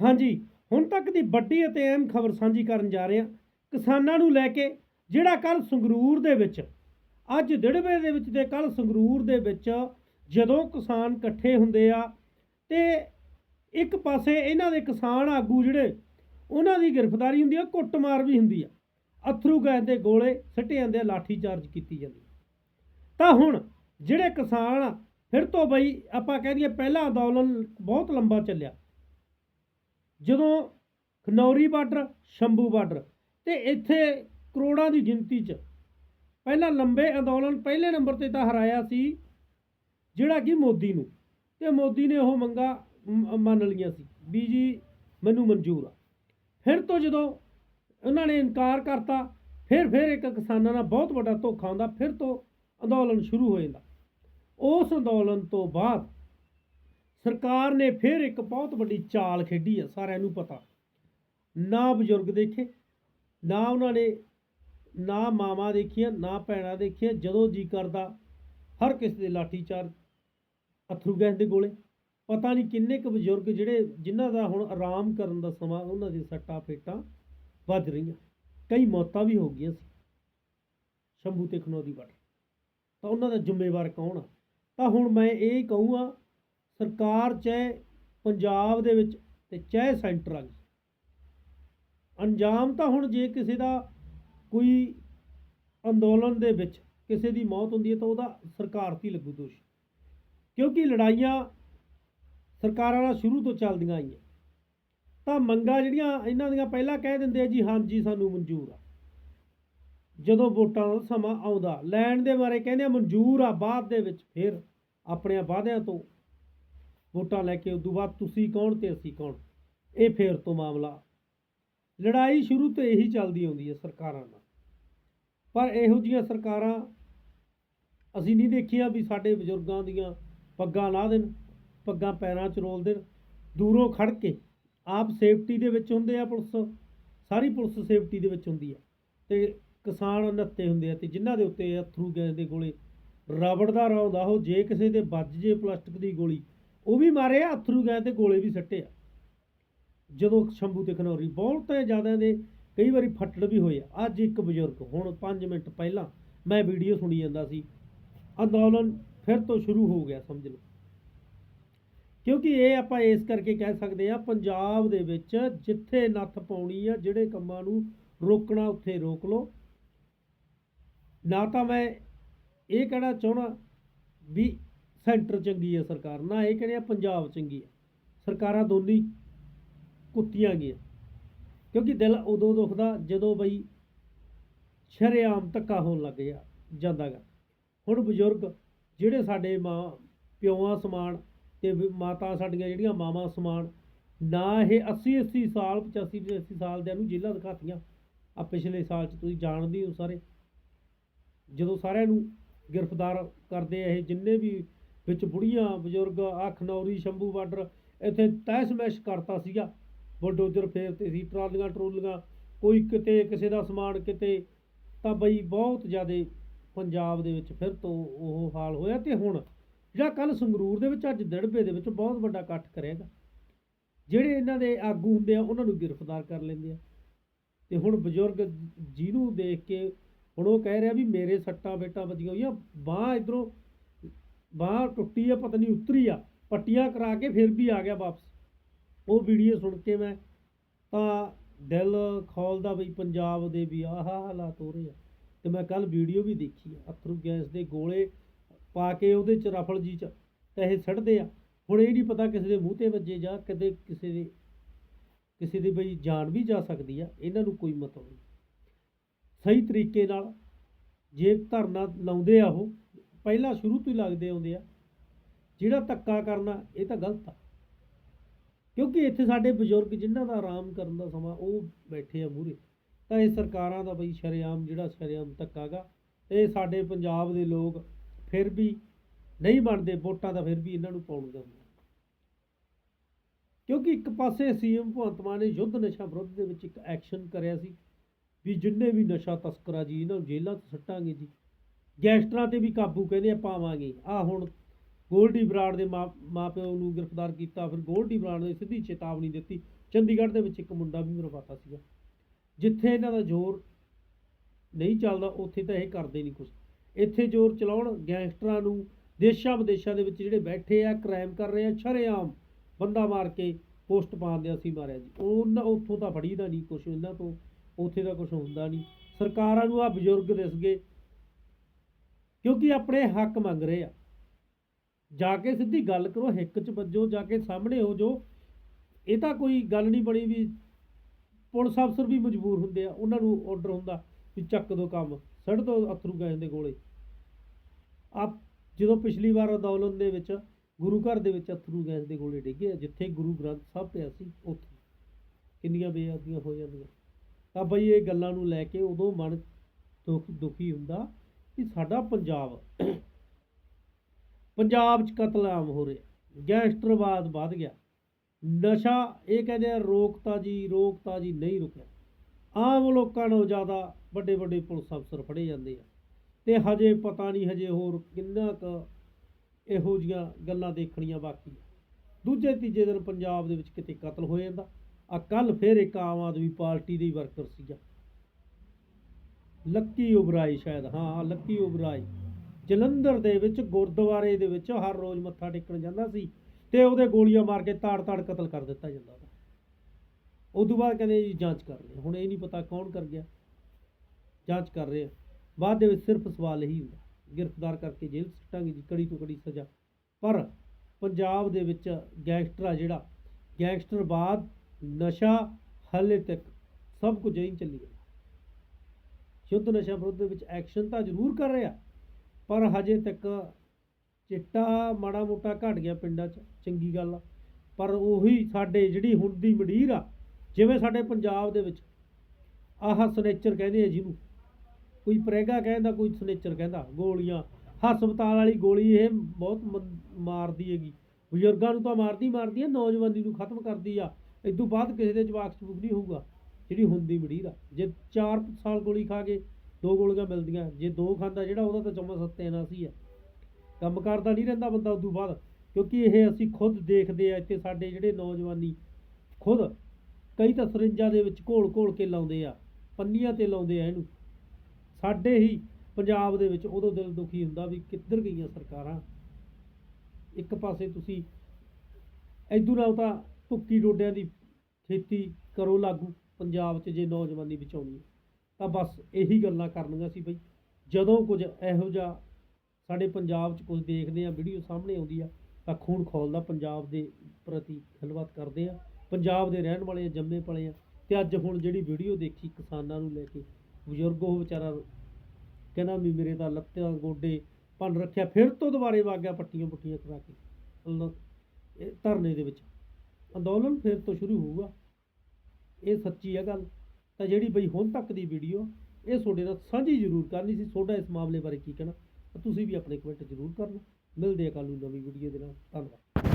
ਹਾਂਜੀ, ਹੁਣ ਤੱਕ ਦੀ ਵੱਡੀ ਅਤੇ ਅਹਿਮ ਖਬਰ ਸਾਂਝੀ ਕਰਨ ਜਾ ਰਹੇ ਹਾਂ ਕਿਸਾਨਾਂ ਨੂੰ ਲੈ ਕੇ, ਜਿਹੜਾ ਕੱਲ ਸੰਗਰੂਰ ਦੇ ਵਿੱਚ, ਅੱਜ ਦਿੜਵੇ ਦੇ ਵਿੱਚ ਤੇ ਕੱਲ ਸੰਗਰੂਰ ਦੇ ਵਿੱਚ ਜਦੋਂ ਕਿਸਾਨ ਇਕੱਠੇ ਹੁੰਦੇ ਆ ਤੇ ਇੱਕ ਪਾਸੇ ਇਹਨਾਂ ਦੇ ਕਿਸਾਨ ਆਗੂ ਜਿਹੜੇ, ਉਹਨਾਂ ਦੀ ਗ੍ਰਿਫਤਾਰੀ ਹੁੰਦੀ ਆ, ਕੁੱਟਮਾਰ ਵੀ ਹੁੰਦੀ ਆ, ਅਥਰੂ ਗੈਸ ਦੇ ਗੋਲੇ ਸਿੱਟੇ ਜਾਂਦੇ ਆ, ਲਾਠੀ ਚਾਰਜ ਕੀਤੀ ਜਾਂਦੀ ਤਾਂ ਹੁਣ ਜਿਹੜੇ ਕਿਸਾਨ ਆ, ਫਿਰ ਤੋਂ ਬਈ ਆਪਾਂ ਕਹਿ ਦਈਏ ਪਹਿਲਾ ਅੰਦੋਲਨ ਬਹੁਤ ਲੰਬਾ ਚੱਲਿਆ। ਜਦੋਂ ਖਨੌਰੀ ਬਾਰਡਰ, ਸ਼ੰਭੂ ਬਾਰਡਰ, ਤੇ ਇੱਥੇ ਕਰੋੜਾਂ ਦੀ ਗਿਣਤੀ 'ਚ ਪਹਿਲਾਂ ਲੰਬੇ ਅੰਦੋਲਨ ਪਹਿਲੇ ਨੰਬਰ ਤੇ ਤਾਂ ਹਰਾਇਆ ਸੀ ਜਿਹੜਾ ਕਿ ਮੋਦੀ ਨੂੰ, ਤੇ ਮੋਦੀ ਨੇ ਉਹ ਮੰਗਾ ਮੰਨ ਲਈਆਂ ਸੀ ਵੀ ਜੀ ਮੈਨੂੰ ਮਨਜ਼ੂਰ ਆ। ਫਿਰ ਤੋਂ ਜਦੋਂ ਉਹਨਾਂ ਨੇ ਇਨਕਾਰ ਕਰਤਾ, ਫਿਰ ਫਿਰ ਇੱਕ ਕਿਸਾਨਾਂ ਨਾਲ ਬਹੁਤ ਵੱਡਾ ਧੋਖਾ ਹੁੰਦਾ, ਫਿਰ ਤੋਂ ਅੰਦੋਲਨ ਸ਼ੁਰੂ ਹੋ ਜਾਂਦਾ। ਉਸ ਅੰਦੋਲਨ ਤੋਂ ਬਾਅਦ ਸਰਕਾਰ ਨੇ ਫਿਰ ਇੱਕ ਬਹੁਤ ਵੱਡੀ ਚਾਲ ਖੇਡੀ ਹੈ ਸਾਰਿਆਂ ਨੂੰ ਪਤਾ। ਨਾ ਬਜ਼ੁਰਗ ਦੇਖੇ, ਨਾ ਉਹਨਾਂ ਨੇ, ਨਾ ਮਾਵਾਂ ਦੇਖੀਆਂ, ਨਾ ਭੈਣਾਂ ਦੇਖੀਆਂ, ਜਦੋਂ ਜੀ ਕਰਦਾ, ਹਰ ਕਿਸੇ ਦੇ ਲਾਠੀ ਚਾਰ ਅਥਰੂ ਗੈਸ ਦੇ ਗੋਲੇ। ਪਤਾ ਨਹੀਂ ਕਿੰਨੇ ਕੁ ਬਜ਼ੁਰਗ ਜਿਹੜੇ, ਜਿਨ੍ਹਾਂ ਦਾ ਹੁਣ ਆਰਾਮ ਕਰਨ ਦਾ ਸਮਾਂ, ਉਹਨਾਂ ਦੀ ਸੱਟਾਂ ਫੇਟਾਂ ਵੱਜ ਰਹੀਆਂ। ਕਈ ਮੌਤਾਂ ਵੀ ਹੋ ਗਈਆਂ ਸੀ। ਸ਼ੰਭੂ ਤੇ ਖਨੌਰੀ ਵੱਟ ਤਾਂ ਉਹਨਾਂ ਦਾ ਜ਼ਿੰਮੇਵਾਰ ਕੌਣ ਆ? ਤਾਂ ਹੁਣ ਮੈਂ ਇਹ ਕਹੂੰਗਾ ਸਰਕਾਰ ਚਾਹੇ ਪੰਜਾਬ ਦੇ ਵਿੱਚ ਤੇ ਚਾਹੇ ਸੈਂਟਰ ਆ ਅੰਜਾਮ ਤਾਂ ਹੁਣ ਜੇ ਕਿਸੇ ਦਾ ਕੋਈ ਅੰਦੋਲਨ ਦੇ ਵਿੱਚ ਕਿਸੇ ਦੀ ਮੌਤ ਹੁੰਦੀ ਹੈ ਤਾਂ ਉਹਦਾ ਸਰਕਾਰ ਤੇ ਲੱਗੂ ਦੋਸ਼। ਕਿਉਂਕਿ ਲੜਾਈਆਂ ਸਰਕਾਰਾਂ ਨਾਲ ਸ਼ੁਰੂ ਤੋਂ ਚੱਲਦੀਆਂ ਆਈਆਂ। ਤਾਂ ਮੰਗਾਂ ਜਿਹੜੀਆਂ ਇਹਨਾਂ ਦੀਆਂ ਪਹਿਲਾਂ ਕਹਿ ਦਿੰਦੇ ਆ ਜੀ ਹਾਂਜੀ ਸਾਨੂੰ ਮਨਜ਼ੂਰ ਆ। ਜਦੋਂ ਵੋਟਾਂ ਦਾ ਸਮਾਂ ਆਉਂਦਾ, ਲੈਣ ਦੇ ਬਾਰੇ ਕਹਿੰਦੇ ਆ, ਮਨਜ਼ੂਰ ਆ, ਬਾਅਦ ਦੇ ਵਿੱਚ ਫਿਰ ਆਪਣੇ ਵਾਅਦਿਆਂ ਤੋਂ ਵੋਟਾਂ ਲੈ ਕੇ, ਉਦੋਂ ਬਾਅਦ ਤੁਸੀਂ ਕੌਣ ਤੇ ਅਸੀਂ ਕੌਣ? ਇਹ ਫੇਰ ਤੋਂ ਮਾਮਲਾ। ਲੜਾਈ ਸ਼ੁਰੂ ਤੋਂ ਇਹੀ ਚੱਲਦੀ ਆਉਂਦੀ ਹੈ ਸਰਕਾਰਾਂ ਨਾਲ। ਪਰ ਇਹੋ ਜੀਆਂ ਸਰਕਾਰਾਂ ਅਸੀਂ ਨਹੀਂ ਦੇਖੀਆਂ ਵੀ ਸਾਡੇ ਬਜ਼ੁਰਗਾਂ ਦੀਆਂ ਪੱਗਾਂ ਲਾ ਦੇਣ, ਪੱਗਾਂ ਪੈਰਾਂ 'ਚ ਰੋਲ ਦੇਣ। ਦੂਰੋਂ ਖੜ ਕੇ ਆਪ ਸੇਫਟੀ ਦੇ ਵਿੱਚ ਹੁੰਦੇ ਆ ਪੁਲਿਸ। ਸਾਰੀ ਪੁਲਿਸ ਸੇਫਟੀ ਦੇ ਵਿੱਚ ਹੁੰਦੀ ਆ ਤੇ ਕਿਸਾਨ ਨੱਤੇ ਹੁੰਦੇ ਆ ਤੇ ਜਿਨ੍ਹਾਂ ਦੇ ਉੱਤੇ ਅਥਰੂ ਗੈਸ ਦੇ ਗੋਲੇ ਰਬੜ ਦਾ ਰੌਂਦਾ ਉਹ ਜੇ ਕਿਸੇ ਦੇ ਵੱਜ ਜੇ ਪਲਾਸਟਿਕ ਦੀ ਗੋਲੀ ਉਹ ਵੀ ਮਾਰੇ ਆ, ਅਥਰੂ ਗਏ ਦੇ ਗੋਲੇ ਵੀ ਸੱਟੇ ਆ। ਜਦੋਂ ਸ਼ੰਭੂ ਤੇ ਖਨੌਰੀ ਬਹੁਤੇ ਜ਼ਿਆਦਾ ਦੇ ਕਈ ਵਾਰੀ ਫੱਟੜ ਵੀ ਹੋਏ ਆ। ਅੱਜ ਇੱਕ ਬਜ਼ੁਰਗ, ਹੁਣ 5 ਮਿੰਟ ਪਹਿਲਾਂ ਮੈਂ ਵੀਡੀਓ ਸੁਣੀ ਜਾਂਦਾ ਸੀ। ਅੰਦੋਲਨ ਫਿਰ ਤੋਂ ਸ਼ੁਰੂ ਹੋ ਗਿਆ, ਸਮਝ ਲਓ। ਕਿਉਂਕਿ ਇਹ ਆਪਾਂ ਇਸ ਕਰਕੇ ਕਹਿ ਸਕਦੇ ਆ ਪੰਜਾਬ ਦੇ ਵਿੱਚ ਜਿੱਥੇ ਨੱਥ ਪਾਉਣੀ ਆ, ਜਿਹੜੇ ਕੰਮਾਂ ਨੂੰ ਰੋਕਣਾ, ਉੱਥੇ ਰੋਕ ਲਓ। ਨਾ ਤਾਂ ਮੈਂ ਇਹ ਕਹਿਣਾ ਚਾਹਣਾ ਵੀ ਸੈਂਟਰ ਚੰਗੀ ਹੈ ਸਰਕਾਰ, ਨਾ ਇਹ ਕਹਿੰਦੇ ਆ ਪੰਜਾਬ ਚੰਗੀ ਹੈ ਸਰਕਾਰਾਂ ਦੋਨੀ ਕੁੱਤੀਆਂ ਗਈਆਂ ਕਿਉਂਕਿ ਦਿਲ ਉਦੋਂ ਦੁਖਦਾ ਜਦੋਂ ਬਈ ਸ਼ਰੇਆਮ ਧੱਕਾ ਹੋਣ ਲੱਗ ਜਾ ਜਾਂਦਾਗਾ। ਹੁਣ ਬਜ਼ੁਰਗ ਜਿਹੜੇ ਸਾਡੇ ਮਾਂ ਪਿਓਆਂ ਸਮਾਨ ਤੇ ਮਾਤਾ ਸਾਡੀਆਂ ਜਿਹੜੀਆਂ ਮਾਵਾਂ ਸਮਾਨ, ਨਾ ਇਹ 80 80 ਸਾਲ 85 85 ਸਾਲ ਦੇ ਨੂੰ ਜੇਲ੍ਹਾਂ ਦਿਖਾਤੀਆਂ। ਆ ਪਿਛਲੇ ਸਾਲ ਚ ਤੁਸੀਂ ਜਾਣਦੇ ਹੋ ਸਾਰੇ। ਜਦੋਂ ਸਾਰਿਆਂ ਨੂੰ ਗ੍ਰਿਫਤਾਰ ਕਰਦੇ ਇਹ ਜਿੰਨੇ ਵੀ ਵਿੱਚ ਬੁੜੀਆਂ, ਬਜ਼ੁਰਗ ਆ ਖਨੌਰੀ ਸ਼ੰਭੂ ਬਾਰਡਰ, ਇੱਥੇ ਤਹਿਸ ਮੈਸ਼ ਕਰਤਾ ਸੀਗਾ। ਬੁਲਡੋਜ਼ਰ ਫੇਰਤੇ ਸੀ, ਟਰਾਲੀਆਂ, ਟਰੋਲੀਆਂ, ਕੋਈ ਕਿਤੇ ਕਿਸੇ ਦਾ ਸਮਾਨ ਕਿਤੇ, ਤਾਂ ਬਈ ਬਹੁਤ ਜ਼ਿਆਦਾ ਪੰਜਾਬ ਦੇ ਵਿੱਚ ਫਿਰ ਤੋਂ ਉਹ ਹਾਲ ਹੋਇਆ ਤੇ ਹੁਣ ਜਿਹੜਾ ਕੱਲ ਸੰਗਰੂਰ ਦੇ ਵਿੱਚ, ਅੱਜ ਦੜਬੇ ਦੇ ਵਿੱਚ ਬਹੁਤ ਵੱਡਾ ਇਕੱਠ ਕਰੇਗਾ। ਜਿਹੜੇ ਇਹਨਾਂ ਦੇ ਆਗੂ ਹੁੰਦੇ ਆ, ਉਹਨਾਂ ਨੂੰ ਗ੍ਰਿਫਤਾਰ ਕਰ ਲੈਂਦੇ ਆ। ਤੇ ਹੁਣ ਬਜ਼ੁਰਗ ਜਿਹਨੂੰ ਦੇਖ ਕੇ ਹੁਣ ਉਹ ਕਹਿ ਰਿਹਾ ਵੀ ਮੇਰੇ ਸੱਟਾਂ ਬੇਟਾ ਵੱਜੀਆਂ ਹੋਈਆਂ, ਬਾਹ ਇਧਰੋਂ ਬਾਹ ਟੁੱਟੀ ਆ ਪਤਨੀ ਨਹੀਂ ਉਤਰੀ ਆ, ਪੱਟੀਆਂ ਕਰਾ ਕੇ ਫਿਰ ਵੀ ਆ ਗਿਆ ਵਾਪਸ। ਉਹ ਵੀਡੀਓ ਸੁਣ ਕੇ ਮੈਂ ਤਾਂ ਦਿਲ ਖੋਲਦਾ ਬਈ ਪੰਜਾਬ ਦੇ ਵੀ ਆਹ ਹਾਲਾਤ ਹੋ ਰਹੇ ਆ। ਤੇ ਮੈਂ ਕੱਲ ਵੀਡੀਓ ਵੀ ਦੇਖੀ ਆ, ਅਥਰੂ ਗੈਸ ਦੇ ਗੋਲੇ ਪਾ ਕੇ ਉਹਦੇ ਚ ਰਫਲ ਜੀ ਚ ਪੈਸੇ ਇਹ ਆ। ਹੁਣ ਇਹ ਨਹੀਂ ਪਤਾ ਕਿਸੇ ਦੇ ਮੂੰਹ ਤੇ ਵੱਜੇ ਜਾਂ ਕਦੇ ਕਿਸੇ ਦੇ, ਕਿਸੇ ਦੀ ਬਈ ਜਾਨ ਵੀ ਜਾ ਸਕਦੀ ਆ, ਇਹਨਾਂ ਨੂੰ ਕੋਈ ਮਤਲਬ ਨਹੀਂ। ਸਹੀ ਤਰੀਕੇ ਨਾਲ ਜੇ ਧਰਨਾ ਲਾਉਂਦੇ ਆ ਉਹ ਪਹਿਲਾਂ ਸ਼ੁਰੂ ਤੋਂ ਹੀ ਲੱਗਦੇ ਆਉਂਦੇ ਆ। ਜਿਹੜਾ ਧੱਕਾ ਕਰਨਾ, ਇਹ ਤਾਂ ਗਲਤ ਆ। ਕਿਉਂਕਿ ਇੱਥੇ ਸਾਡੇ ਬਜ਼ੁਰਗ ਜਿਨ੍ਹਾਂ ਦਾ ਆਰਾਮ ਕਰਨ ਦਾ ਸਮਾਂ, ਉਹ ਬੈਠੇ ਆ ਮੂਰੇ ਤਾਂ ਇਹ ਸਰਕਾਰਾਂ ਦਾ ਬਈ ਸ਼ਰੇਆਮ ਜਿਹੜਾ ਸ਼ਰੇਆਮ ਧੱਕਾਗਾ ਇਹ ਸਾਡੇ ਪੰਜਾਬ ਦੇ ਲੋਕ ਫਿਰ ਵੀ ਨਹੀਂ ਬਣਦੇ, ਵੋਟਾਂ ਦਾ ਫਿਰ ਵੀ ਇਹਨਾਂ ਨੂੰ ਪਾਉਣ ਪਾਉਣਗੇ ਕਿਉਂਕਿ ਇੱਕ ਪਾਸੇ ਸੀਐਮ ਭਗਵੰਤ ਮਾਨ ਨੇ ਯੁੱਧ ਨਸ਼ਾ ਵਿਰੁੱਧ ਦੇ ਵਿੱਚ ਇੱਕ ਐਕਸ਼ਨ ਕਰਿਆ ਸੀ, ਵੀ ਜਿੰਨੇ ਵੀ ਨਸ਼ਾ ਤਸਕਰਾਂ ਜੀ, ਇਹਨਾਂ ਨੂੰ ਜੇਲ੍ਹਾਂ 'ਚ ਸੱਟਾਂਗੇ ਜੀ। ਗੈਂਗਸਟਰਾਂ ਤੇ ਵੀ ਕਾਬੂ ਕਹਿੰਦੇ ਆ ਪਾਵਾਂਗੇ। ਆ ਹੁਣ ਗੋਲਡੀ ਬਰਾੜ ਦੇ ਮਾਂ ਮਾਪਿਓ ਨੂੰ ਗ੍ਰਿਫਤਾਰ ਕੀਤਾ, ਫਿਰ ਗੋਲਡੀ ਬਰਾੜ ਨੇ ਸਿੱਧੀ ਚੇਤਾਵਨੀ ਦਿੱਤੀ। ਚੰਡੀਗੜ੍ਹ ਦੇ ਵਿੱਚ ਇੱਕ ਮੁੰਡਾ ਵੀ ਮਰਵਾਤਾ ਸੀਗਾ। ਜਿੱਥੇ ਇਹਨਾਂ ਦਾ ਜ਼ੋਰ ਨਹੀਂ ਚੱਲਦਾ, ਉੱਥੇ ਤਾਂ ਇਹ ਕਰਦੇ ਨਹੀਂ ਕੁਝ ਇੱਥੇ ਜ਼ੋਰ ਚਲਾਉਣ ਗੈਂਗਸਟਰਾਂ ਨੂੰ ਦੇਸ਼ਾਂ ਵਿਦੇਸ਼ਾਂ ਦੇ ਵਿੱਚ ਜਿਹੜੇ ਬੈਠੇ ਆ, ਕ੍ਰਾਈਮ ਕਰ ਰਹੇ ਆ, ਸ਼ਰੇਆਮ ਬੰਦਾ ਮਾਰ ਕੇ ਪੋਸਟ ਪਾਉਂਦੇ ਅਸੀਂ ਮਾਰਿਆ ਜੀ। ਉਹਨਾਂ ਉੱਥੋਂ ਤਾਂ ਫੜੀਦਾ ਨਹੀਂ ਕੁਝ ਇਹਨਾਂ ਤੋਂ ਉੱਥੇ ਦਾ ਕੁਝ ਹੁੰਦਾ ਨਹੀਂ। ਸਰਕਾਰਾਂ ਨੂੰ ਆ ਬਜ਼ੁਰਗ ਦਿਸ ਗਏ। ਕਿਉਂਕਿ ਆਪਣੇ ਹੱਕ ਮੰਗ ਰਹੇ ਆ। ਜਾ ਕੇ ਸਿੱਧੀ ਗੱਲ ਕਰੋ ਹਿੱਕ 'ਚ ਵੱਜੋ ਜਾ ਕੇ ਸਾਹਮਣੇ ਹੋ ਜੋ ਇਹ ਤਾਂ ਕੋਈ ਗੱਲ ਨਹੀਂ ਬਣੀ ਵੀ ਪੁਲਿਸ ਅਫਸਰ ਵੀ ਮਜਬੂਰ ਹੁੰਦੇ ਆ ਉਹਨਾਂ ਨੂੰ ਆਰਡਰ ਹੁੰਦਾ ਵੀ ਚੱਕ ਦੋ ਕੰਮ ਸੜ ਦੋ ਅਥਰੂ ਗੈਸ ਦੇ ਗੋਲੇ। ਆਪ ਜਦੋਂ ਪਿਛਲੀ ਵਾਰ ਅੰਦੋਲਨ ਦੇ ਵਿੱਚ ਗੁਰੂ ਘਰ ਦੇ ਵਿੱਚ ਅਥਰੂ ਗੈਸ ਦੇ ਗੋਲੇ ਡਿੱਗੇ ਆ, ਜਿੱਥੇ ਗੁਰੂ ਗ੍ਰੰਥ ਸਾਹਿਬ ਪਿਆ ਸੀ ਉੱਥੇ। ਕਿੰਨੀਆਂ ਬੇਅਦਬੀਆਂ ਹੋ ਜਾਂਦੀਆਂ। ਤਾਂ ਬਈ ਇਹ ਗੱਲਾਂ ਨੂੰ ਲੈ ਕੇ ਉਦੋਂ ਮਨ ਦੁੱਖ ਦੁਖੀ ਹੁੰਦਾ ਕਿ ਸਾਡਾ ਪੰਜਾਬ ਪੰਜਾਬ 'ਚ ਕਤਲੇਆਮ ਹੋ ਰਿਹਾ। ਗੈਂਗਸਟਰਵਾਦ ਵੱਧ ਗਿਆ। ਨਸ਼ਾ, ਇਹ ਕਹਿੰਦੇ ਆ, ਰੋਕਤਾ ਜੀ ਰੋਕਤਾ ਜੀ, ਨਹੀਂ ਰੁਕਿਆ। ਆਮ ਲੋਕਾਂ ਨੂੰ ਜ਼ਿਆਦਾ ਵੱਡੇ ਵੱਡੇ ਪੁਲਿਸ ਅਫਸਰ ਫੜੇ ਜਾਂਦੇ ਆ। ਤੇ ਹਜੇ ਪਤਾ ਨਹੀਂ ਹਜੇ ਹੋਰ ਕਿੰਨਾ ਕੁ ਇਹੋ ਜੀਆਂ ਗੱਲਾਂ ਦੇਖਣੀਆਂ ਬਾਕੀ ਆ। ਦੂਜੇ ਤੀਜੇ ਦਿਨ ਪੰਜਾਬ ਦੇ ਵਿੱਚ ਕਿਤੇ ਕਤਲ ਹੋ ਜਾਂਦਾ। ਆ ਕੱਲ ਫਿਰ ਇੱਕ ਆਮ ਆਦਮੀ ਪਾਰਟੀ ਦੇ ਵਰਕਰ ਸੀਗਾ। ਲੱਕੀ ਉਬਰਾਈ ਸ਼ਾਇਦ, ਹਾਂ ਲੱਕੀ ਉਬਰਾਈ। ਜਲੰਧਰ ਦੇ ਵਿੱਚ, ਗੁਰਦੁਆਰੇ ਦੇ ਵਿੱਚ ਹਰ ਰੋਜ਼ ਮੱਥਾ ਟੇਕਣ ਜਾਂਦਾ ਸੀ ਤੇ ਉਹਦੇ ਗੋਲੀਆਂ ਮਾਰ ਕੇ ਤਾੜ-ਤਾੜ ਕਤਲ ਕਰ ਦਿੱਤਾ ਜਾਂਦਾ ਉਹਦਾ ਉਦੋਂ ਬਾਅਦ ਕਹਿੰਦੇ ਜੀ ਜਾਂਚ ਕਰ ਰਹੇ ਹੁਣ ਇਹ ਨਹੀਂ ਪਤਾ ਕੌਣ ਕਰ ਗਿਆ। ਜਾਂਚ ਕਰ ਰਹੇ ਆ। ਬਾਅਦ ਦੇ ਵਿੱਚ ਸਿਰਫ ਸਵਾਲ ਇਹੀ ਹੁੰਦਾ। ਗ੍ਰਿਫਤਾਰ ਕਰਕੇ ਜੇਲ੍ਹ 'ਚ ਸਿੱਟਾਂਗੇ ਕੜੀ ਤੋਂ ਕੜੀ ਸਜ਼ਾ। ਪਰ ਪੰਜਾਬ ਦੇ ਵਿੱਚ ਗੈਂਗਸਟਰ ਆ ਜਿਹੜਾ, ਗੈਂਗਸਟਰ ਬਾਅਦ ਨਸ਼ਾ ਹਾਲੇ ਤੱਕ ਸਭ ਕੁਝ ਇਹੀ ਚੱਲੀ ਜਾਂਦਾ। ਸ਼ੁੱਧ ਨਸ਼ਾ ਵਿਰੁੱਧ ਦੇ ਵਿੱਚ ਐਕਸ਼ਨ ਤਾਂ ਜ਼ਰੂਰ ਕਰ ਰਿਹਾ। ਪਰ ਹਜੇ ਤੱਕ ਚਿੱਟਾ ਮਾੜਾ ਮੋਟਾ ਘਟ ਗਿਆ ਪਿੰਡਾਂ 'ਚ, ਚੰਗੀ ਗੱਲ ਆ। ਪਰ ਉਹੀ ਸਾਡੇ ਜਿਹੜੀ ਹੁਣ ਦੀ ਮਡੀਰ ਆ, ਜਿਵੇਂ ਸਾਡੇ ਪੰਜਾਬ ਦੇ ਵਿੱਚ, ਆਹ ਸਨੇਚਰ ਕਹਿੰਦੇ ਆ ਜਿਹਨੂੰ। ਕੋਈ ਪ੍ਰੇਗਾ ਕਹਿੰਦਾ, ਕੋਈ ਸਨੇਚਰ ਕਹਿੰਦਾ, ਗੋਲੀਆਂ। ਹਸਪਤਾਲ ਵਾਲੀ ਗੋਲੀ ਇਹ ਬਹੁਤ ਮ- ਮਾਰਦੀ ਹੈਗੀ। ਬਜ਼ੁਰਗਾਂ ਨੂੰ ਤਾਂ ਮਾਰਦੀ ਮਾਰਦੀ ਹੈ ਨੌਜਵਾਨੀ ਨੂੰ ਖਤਮ ਕਰਦੀ ਆ। ਇਦੋਂ ਬਾਅਦ ਕਿਸੇ ਦੇ ਜਵਾਕ ਚਬੂਕ ਨਹੀਂ ਹੋਊਗਾ। ਜਿਹੜੀ ਹੁੰਦੀ ਮੜੀਰ ਆ, ਜੇ 4 ਸਾਲ ਗੋਲੀ ਖਾ ਕੇ ਦੋ ਗੋਲੀਆਂ ਮਿਲਦੀਆਂ, ਜੇ ਦੋ ਖਾਂਦਾ ਜਿਹੜਾ ਉਹਦਾ ਤਾਂ ਜਮਾ ਸੱਤੇ ਨਾਲ ਸੀ ਆ। ਕੰਮ ਕਰਦਾ ਨਹੀਂ ਰਹਿੰਦਾ ਬੰਦਾ ਉਦੋਂ ਬਾਅਦ, ਕਿਉਂਕਿ ਇਹ ਅਸੀਂ ਖੁਦ ਦੇਖਦੇ ਆ ਇੱਥੇ ਸਾਡੇ ਜਿਹੜੇ ਨੌਜਵਾਨੀ ਖੁਦ ਕਈ ਤਾਂ ਸਰਿੰਜਾਂ ਦੇ ਵਿੱਚ ਘੋਲ ਘੋਲ ਕੇ ਲਾਉਂਦੇ ਆ, ਪੰਨੀਆਂ ਤੇ ਲਾਉਂਦੇ ਆ ਇਹਨੂੰ। ਸਾਡੇ ਹੀ ਪੰਜਾਬ ਦੇ ਵਿੱਚ ਉਦੋਂ ਦਿਲ ਦੁਖੀ ਹੁੰਦਾ ਵੀ ਕਿੱਧਰ ਗਈਆਂ ਸਰਕਾਰਾਂ। ਇੱਕ ਪਾਸੇ ਤੁਸੀਂ ਇਦੋਂ ਨਾਲ ਤਾਂ ਭੁੱਕੀ ਡੋਡਿਆਂ ਦੀ ਖੇਤੀ ਕਰੋ ਲਾਗੂ। ਪੰਜਾਬ 'ਚ ਜੇ ਨੌਜਵਾਨੀ ਬਚਾਉਣੀ ਹੈ ਤਾਂ ਬਸ ਇਹੀ ਗੱਲਾਂ ਕਰਨੀਆਂ ਸੀ ਬਈ ਜਦੋਂ ਕੁਝ ਇਹੋ ਜਿਹਾ ਸਾਡੇ ਪੰਜਾਬ 'ਚ ਕੁਝ ਦੇਖਦੇ ਆ ਵੀਡੀਓ ਸਾਹਮਣੇ ਆਉਂਦੀ ਆ ਤਾਂ ਖੂਨ ਖੋਲਦਾ ਪੰਜਾਬ ਦੇ ਪ੍ਰਤੀ ਗੱਲਬਾਤ ਕਰਦੇ ਆ ਪੰਜਾਬ ਦੇ ਰਹਿਣ ਵਾਲੇ ਆ, ਜੰਮੇ ਪਲੇ ਆ ਤੇ ਅੱਜ ਹੁਣ ਜਿਹੜੀ ਵੀਡੀਓ ਦੇਖੀ ਕਿਸਾਨਾਂ ਨੂੰ ਲੈ ਕੇ ਬਜ਼ੁਰਗ ਉਹ ਵਿਚਾਰਾ ਕਹਿੰਦਾ ਵੀ ਮੇਰੇ ਤਾਂ ਲੱਤਾਂ ਗੋਡੇ ਭੰਨ ਰੱਖਿਆ ਫਿਰ ਤੋਂ ਦੁਬਾਰੇ ਵਗ ਗਿਆ ਪੱਟੀਆਂ ਪੁੱਟੀਆਂ ਕਰਾ ਕੇ ਇਹ ਧਰਨੇ ਦੇ ਵਿੱਚ ਅੰਦੋਲਨ ਫਿਰ ਤੋਂ ਸ਼ੁਰੂ ਹੋਊਗਾ। ਇਹ ਸੱਚੀ ਹੈ ਗੱਲ। ਤਾਂ ਜਿਹੜੀ ਬਈ ਹੁਣ ਤੱਕ ਦੀ ਵੀਡੀਓ ਇਹ ਤੁਹਾਡੇ ਨਾਲ ਸਾਂਝੀ ਜ਼ਰੂਰ ਕਰਨੀ ਸੀ। ਤੁਹਾਡਾ ਇਸ ਮਾਮਲੇ ਬਾਰੇ ਕੀ ਕਹਿਣਾ ਤੁਸੀਂ ਵੀ ਆਪਣੇ ਕਮੈਂਟ ਜ਼ਰੂਰ ਕਰਨਾ। ਮਿਲਦੇ ਆ ਕੱਲ੍ਹ ਨੂੰ ਨਵੀਂ ਵੀਡੀਓ ਦੇ ਨਾਲ। ਧੰਨਵਾਦ।